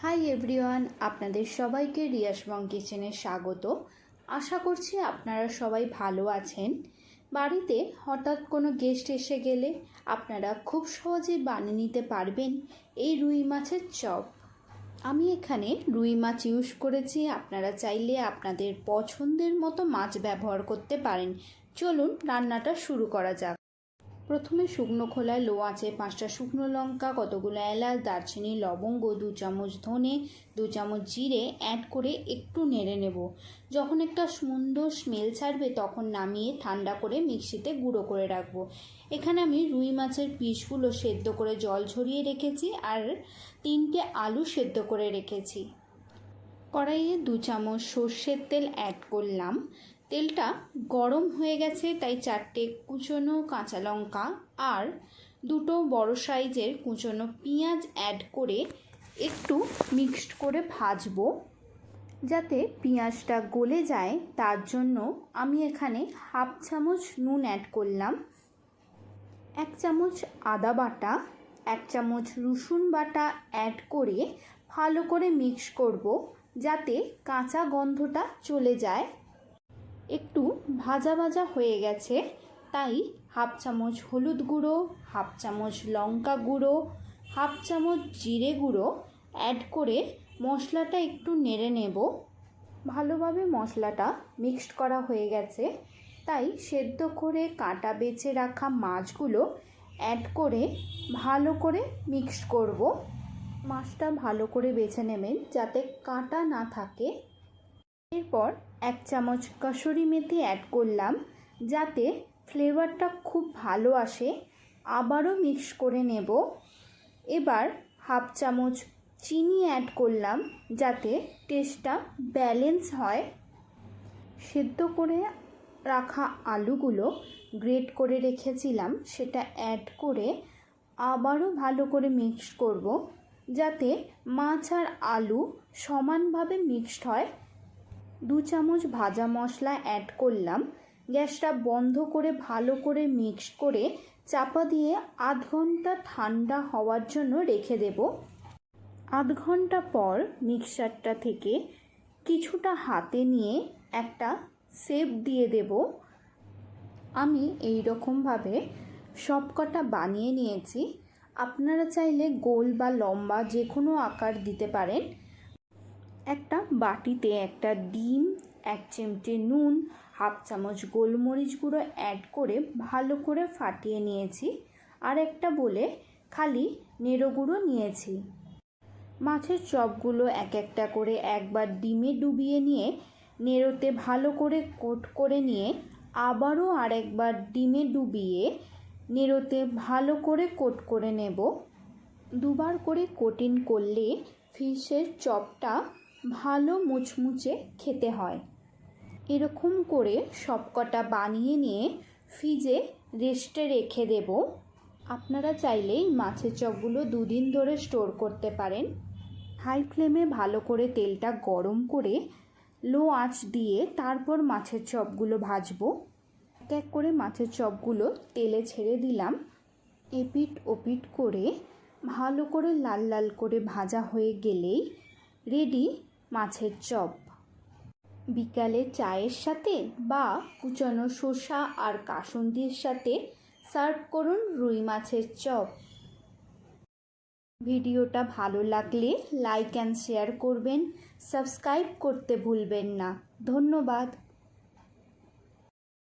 Hi everyone আপনাদের সবাইকে রিয়াসমং কিচেনে স্বাগত। আশা করছি আপনারা সবাই ভালো আছেন। বাড়িতে হঠাৎ কোনো গেস্ট এসে গেলে আপনারা খুব সহজেই বানিয়ে নিতে পারবেন এই রুই মাছের চপ। আমি এখানে রুই মাছ ইউজ করেছি, আপনারা চাইলে আপনাদের পছন্দের মতো মাছ ব্যবহার করতে পারেন। চলুন রান্নাটা শুরু করা যাক। প্রথমে শুকনো খোলায় লো আছে পাঁচটা শুকনো লঙ্কা, কতগুলো এলাচ, দারচিনি, লবঙ্গ, দু চামচ ধনে, দু চামচ জিরে অ্যাড করে একটু নেড়ে নেব। যখন একটা সুন্দর স্মেল ছাড়বে, তখন নামিয়ে ঠান্ডা করে মিক্সিতে গুঁড়ো করে রাখব। এখানে আমি রুই মাছের পিসগুলো সেদ্ধ করে জল ঝরিয়ে রেখেছি আর তিনটে আলু সেদ্ধ করে রেখেছি। কড়াইয়ে দু চামচ সর্ষের তেল অ্যাড করলাম। তেলটা গরম হয়ে গেছে, তাই চারটে কুচনো কাঁচা লঙ্কা আর দুটো বড় সাইজের কুচনো পেঁয়াজ অ্যাড করে একটু মিক্সড করে ভাজবো। যাতে পেঁয়াজটা গলে যায়, তার জন্য আমি এখানে হাফ চামচ নুন অ্যাড করলাম, এক চামচ আদা বাটা, এক চামচ রসুন বাটা অ্যাড করে ভালো করে মিক্স করব, যাতে কাঁচা গন্ধটা চলে যায়। একটু ভাজা ভাজা হয়ে গেছে, তাই হাফ চামচ হলুদ গুঁড়ো, হাফ চামচ লঙ্কা গুঁড়ো, হাফ চামচ জিরে গুঁড়ো অ্যাড করে মশলাটা একটু নেড়ে নেব। ভালোভাবে মশলাটা মিক্সড করা হয়ে গেছে, তাই সেদ্ধ করে কাটা বেছে রাখা মাছগুলো অ্যাড করে ভালো করে মিক্সড করব। মাছটা ভালো করে বেছে নেবেন যাতে কাঁটা না থাকে। এরপর এক চামচ কসুরি মেথি অ্যাড করলাম, যাতে ফ্লেভারটা খুব ভালো আসে। আবারও মিক্স করে নেব। এবার হাফ চামচ চিনি অ্যাড করলাম, যাতে টেস্টটা ব্যালেন্স হয়। সেদ্ধ করে রাখা আলুগুলো গ্রেট করে রেখেছিলাম, সেটা অ্যাড করে আবারও ভালো করে মিক্স করব, যাতে মাছ আর আলু সমানভাবে মিক্সড হয়। দু চামচ ভাজা মশলা অ্যাড করলাম। গ্যাসটা বন্ধ করে ভালো করে মিক্স করে চাপা দিয়ে আধ ঘণ্টা ঠান্ডা হওয়ার জন্য রেখে দেব। আধ ঘণ্টা পর মিক্সারটা থেকে কিছুটা হাতে নিয়ে একটা সেপ দিয়ে দেব। আমি এই রকমভাবে সবকটা বানিয়ে নিয়েছি। আপনারা চাইলে গোল বা লম্বা যে কোনো আকার দিতে পারেন। একটা বাটিতে একটা ডিম, এক চিমটে নুন, হাফ চামচ গোলমরিচ গুঁড়ো অ্যাড করে ভালো করে ফাটিয়ে নিয়েছি। আর একটা বলে খালি নেড়ো গুঁড়ো নিয়েছি। মাছের চপগুলো এক একটা করে একবার ডিমে ডুবিয়ে নিয়ে নেড়োতে ভালো করে কোট করে নিয়ে আবারও আরেকবার ডিমে ডুবিয়ে নেড়োতে ভালো করে কোট করে নেব। দুবার করে কোটিং করলে ফিশের চপটা ভালো মুচমুচে খেতে হয়। এরকম করে সবকটা বানিয়ে নিয়ে ফ্রিজে রেস্টে রেখে দেব। আপনারা চাইলেই মাছের চপগুলো দুদিন ধরে স্টোর করতে পারেন। হাই ফ্লেমে ভালো করে তেলটা গরম করে লো আঁচ দিয়ে তারপর মাছের চপগুলো ভাজবো। এক এক করে মাছের চপগুলো তেলে ছেড়ে দিলাম। এপিট ওপিট করে ভালো করে লাল লাল করে ভাজা হয়ে গেলেই রেডি মাছের চপ। বিকালে চায়ের সাথে বা কুচানো শসা আর কাসুন্দির সাথে সার্ভ করুন রুই মাছের চপ। ভিডিওটা ভালো লাগলে লাইক অ্যান্ড শেয়ার করবেন। সাবস্ক্রাইব করতে ভুলবেন না। ধন্যবাদ।